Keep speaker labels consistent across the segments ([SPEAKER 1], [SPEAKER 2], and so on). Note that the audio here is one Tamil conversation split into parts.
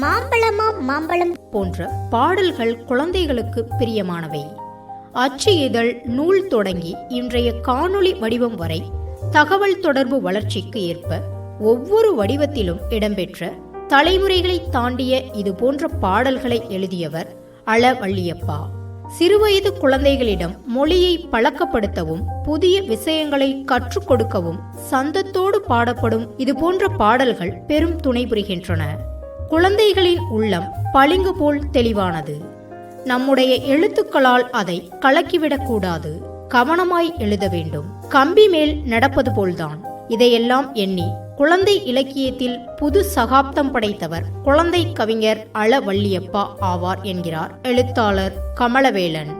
[SPEAKER 1] மாம்பழமா மாம்பழம்
[SPEAKER 2] போன்ற பாடல்கள் குழந்தைகளுக்கு பிரியமானவை. அச்சு இதழ் நூல் தொடங்கி இன்றைய காணொளி வடிவம் வரை தகவல் தொடர்பு வளர்ச்சிக்கு ஏற்ப ஒவ்வொரு வடிவத்திலும் இடம்பெற்ற தலைமுறைகளை தாண்டிய இது போன்ற பாடல்களை எழுதியவர் அள வள்ளியப்பா சிறுவயது குழந்தைகளிடம் மொழியை பழக்கப்படுத்தவும் புதிய விஷயங்களை கற்றுக் கொடுக்கவும் சந்தத்தோடு பாடப்படும் இது போன்ற பாடல்கள் பெரும் துணை புரிகின்றன. குழந்தைகளின் உள்ளம் பளிங்கு போல் தெளிவானது. நம்முடைய எழுத்துக்களால் அதை கலக்கிவிடக்கூடாது. கவனமாய் எழுத வேண்டும். கம்பி மேல் நடப்பது போல்தான். இதையெல்லாம் எண்ணி குழந்தை இலக்கியத்தில் புது சகாப்தம் படைத்தவர் குழந்தை கவிஞர் அள வள்ளியப்பா ஆவார் என்கிறார் எழுத்தாளர் கமலவேலன்.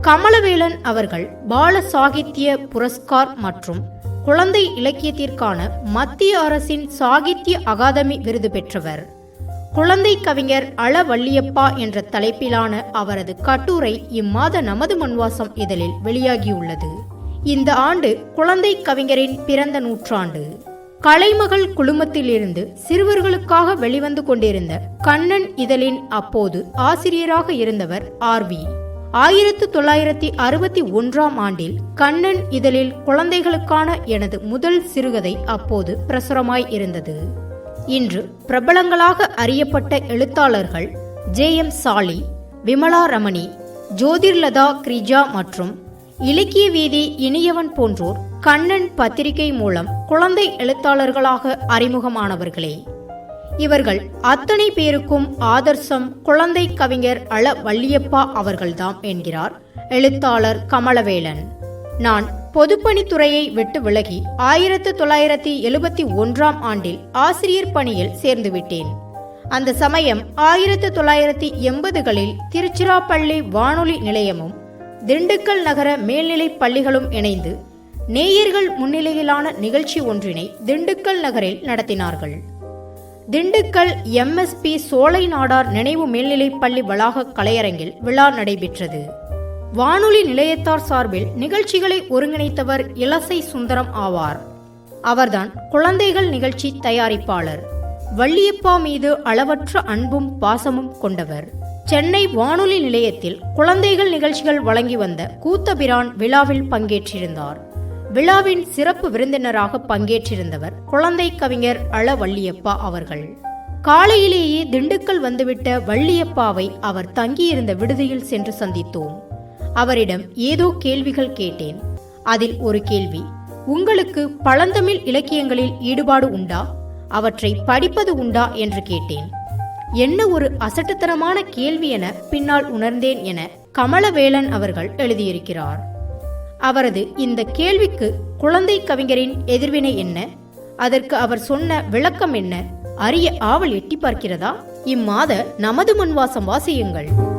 [SPEAKER 2] கமலவேலன் அவர்கள் பால சாகித்ய புரஸ்கார் மற்றும் குழந்தை இலக்கியத்திற்கான மத்திய அரசின் சாகித்ய அகாதமி விருது பெற்றவர். குழந்தை கவிஞர் அள வள்ளியப்பா என்ற தலைப்பிலான அவரது கட்டுரை இம்மாத நமது மண்வாசம் இதழில் வெளியாகியுள்ளது. இந்த ஆண்டு குழந்தை கவிஞரின் பிறந்த நூற்றாண்டு. கலைமகள் குழுமத்திலிருந்து சிறுவர்களுக்காக வெளிவந்து கொண்டிருந்த கண்ணன் இதழின் அப்போது ஆசிரியராக இருந்தவர் ஆர்வி ஆயிரத்து தொள்ளாயிரத்தி அறுபத்தி ஒன்றாம் ஆண்டில் கண்ணன் இதழில் குழந்தைகளுக்கான எனது முதல் சிறுகதை அப்போது பிரசுரமாய் இருந்தது. இன்று பிரபலங்களாக அறியப்பட்ட எழுத்தாளர்கள் ஜே எம் சாலி விமலா ரமணி ஜோதிர்லதா கிரிஜா மற்றும் இலக்கிய வீதி இனியவன் போன்றோர் கண்ணன் பத்திரிகை மூலம் குழந்தை எழுத்தாளர்களாக அறிமுகமானவர்களே. இவர்கள் அத்தனை பேருக்கும் ஆதர்சம் குழந்தை கவிஞர் அள வள்ளியப்பா அவர்கள்தாம் என்கிறார் எழுத்தாளர் கமலவேலன். நான் பொதுப்பணித்துறையை விட்டு விலகி ஆயிரத்து தொள்ளாயிரத்தி எழுபத்தி ஒன்றாம் ஆண்டில் ஆசிரியர் பணியில் சேர்ந்துவிட்டேன் அந்த சமயம் ஆயிரத்து தொள்ளாயிரத்தி எண்பதுகளில் திருச்சிராப்பள்ளி வானொலி நிலையமும் திண்டுக்கல் நகர மேல்நிலைப் பள்ளிகளும் இணைந்து நேயர்கள் முன்னிலையிலான நிகழ்ச்சி ஒன்றினை திண்டுக்கல் நகரில் நடத்தினார்கள். திண்டுக்கல் எம்எஸ்பி சோலை நாடார் நினைவு மேல்நிலைப் பள்ளி வளாக கலையரங்கில் விழா நடைபெற்றது. வானொலி நிலையத்தார் சார்பில் நிகழ்ச்சிகளை ஒருங்கிணைத்தவர் இலசை சுந்தரம் ஆவார். அவர்தான் குழந்தைகள் நிகழ்ச்சி தயாரிப்பாளர். வள்ளியப்பா மீது அளவற்ற அன்பும் பாசமும் கொண்டவர். சென்னை வானொலி நிலையத்தில் குழந்தைகள் நிகழ்ச்சிகள் வழங்கி வந்த கூத்தபிரான் விழாவில் பங்கேற்றிருந்தார். விழாவின் சிறப்பு விருந்தினராக பங்கேற்றிருந்தவர் குழந்தை கவிஞர் அள வள்ளியப்பா அவர்கள். காலையிலேயே திண்டுக்கல் வந்துவிட்ட வள்ளியப்பாவை அவர் தங்கியிருந்த விடுதியில் சென்று சந்தித்தோம். அவரிடம் ஏதோ கேள்விகள் கேட்டேன். அதில் ஒரு கேள்வி உங்களுக்கு பழந்தமிழ் இலக்கியங்களில் ஈடுபாடு உண்டா? அவற்றை படிப்பது உண்டா? என்று கேட்டேன். என்ன ஒரு அசட்டுத்தனமான கேள்வி என பின்னால் உணர்ந்தேன் என கமலவேலன் அவர்கள் எழுதியிருக்கிறார். அவரது இந்த கேள்விக்கு குழந்தை கவிஞரின் எதிர்வினை என்ன? அதற்கு அவர் சொன்ன விளக்கம் என்ன? அரிய ஆவல் எட்டி பார்க்கிறதா? இம்மாத நமது மண்வாசம் வாசியுங்கள்.